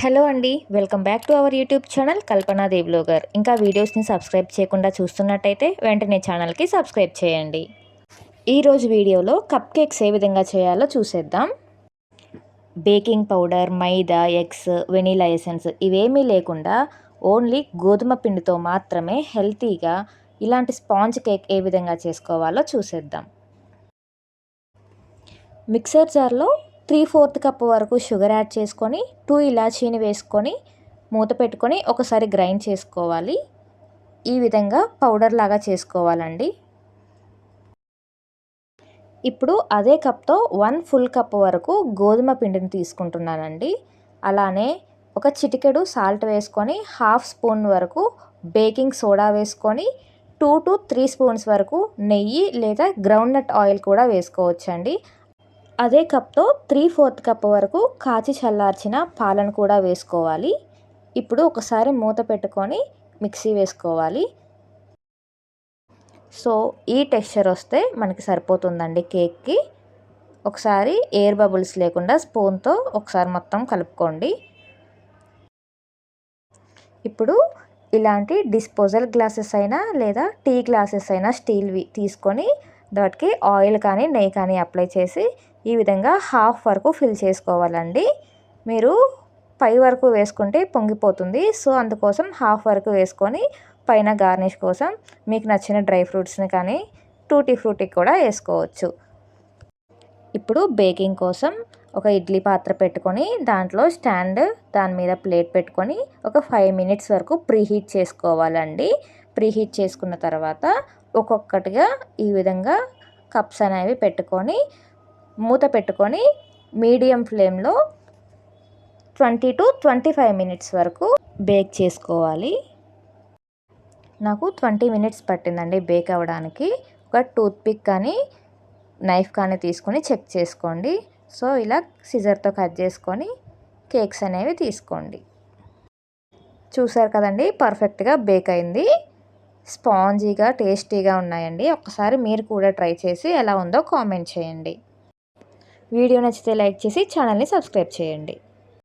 Hello అండి welcome back to our YouTube channel Kalpana దేవ్లోగర్ ఇంకా వీడియోస్ని సబ్స్క్రైబ్ చేయకుండా చూస్తున్నట్టయితే వెంటనే ఛానల్కి సబ్స్క్రైబ్ చేయండి. ఈరోజు వీడియోలో కప్ కేక్స్ ఏ విధంగా చేయాలో చూసేద్దాం. Baking powder maida eggs vanilla essence ఇవేమీ లేకుండా ఓన్లీ గోధుమ పిండితో మాత్రమే హెల్తీగా ఇలాంటి స్పాంజ్ కేక్ ఏ విధంగా చేసుకోవాలో చూసేద్దాం. మిక్సర్ జార్లో త్రీ ఫోర్త్ కప్ వరకు షుగర్ యాడ్ చేసుకొని టూ ఇలాచీని వేసుకొని మూత పెట్టుకొని ఒకసారి గ్రైండ్ చేసుకోవాలి. ఈ విధంగా పౌడర్ లాగా చేసుకోవాలండి. ఇప్పుడు అదే కప్తో వన్ ఫుల్ కప్ వరకు గోధుమ పిండిని తీసుకుంటున్నానండి. అలానే ఒక చిటికెడు సాల్ట్ వేసుకొని హాఫ్ స్పూన్ వరకు బేకింగ్ సోడా వేసుకొని టూ టు త్రీ స్పూన్స్ వరకు నెయ్యి లేదా గ్రౌండ్ నట్ ఆయిల్ కూడా వేసుకోవచ్చండి. అదే కప్తో త్రీ ఫోర్త్ కప్ వరకు కాచి చల్లార్చిన పాలను కూడా వేసుకోవాలి. ఇప్పుడు ఒకసారి మూత పెట్టుకొని మిక్సీ వేసుకోవాలి. సో ఈ టెక్స్చర్ వస్తే మనకి సరిపోతుందండి కేక్కి. ఒకసారి ఎయిర్ బబుల్స్ లేకుండా స్పూన్తో ఒకసారి మొత్తం కలుపుకోండి. ఇప్పుడు ఇలాంటి డిస్పోజల్ గ్లాసెస్ అయినా లేదా టీ గ్లాసెస్ అయినా స్టీల్వి తీసుకొని వాటికి ఆయిల్ కానీ నెయ్యి కానీ అప్లై చేసి ఈ విధంగా హాఫ్ వరకు ఫిల్ చేసుకోవాలండి. మీరు పై వరకు వేసుకుంటే పొంగిపోతుంది. సో అందుకోసం హాఫ్ వరకు వేసుకొని పైన గార్నిష్ కోసం మీకు నచ్చిన డ్రై ఫ్రూట్స్ని కానీ టూటీ ఫ్రూటీ కూడా వేసుకోవచ్చు. ఇప్పుడు బేకింగ్ కోసం ఒక ఇడ్లీ పాత్ర పెట్టుకొని దాంట్లో స్టాండ్ దాని మీద ప్లేట్ పెట్టుకొని ఒక ఫైవ్ మినిట్స్ వరకు ప్రీహీట్ చేసుకోవాలండి. ప్రీహీట్ చేసుకున్న తర్వాత ఒక్కొక్కటిగా ఈ విధంగా కప్స్ అనేవి పెట్టుకొని మూత పెట్టుకొని మీడియం ఫ్లేమ్లో twenty two twenty five minutes వరకు బేక్ చేసుకోవాలి. నాకు ట్వంటీ మినిట్స్ పట్టిందండి బేక్ అవ్వడానికి. ఒక టూత్పిక్ కానీ నైఫ్ కానీ తీసుకొని చెక్ చేసుకోండి. సో ఇలా సిజర్తో కట్ చేసుకొని కేక్స్ అనేవి తీసుకోండి. చూసారు కదండి పర్ఫెక్ట్గా బేక్ అయింది. స్పాంజీగా టేస్టీగా ఉన్నాయండి. ఒకసారి మీరు కూడా ట్రై చేసి ఎలా ఉందో కామెంట్ చేయండి. వీడియో నచ్చితే లైక్ చేసి ఛానల్ని సబ్స్క్రైబ్ చేయండి.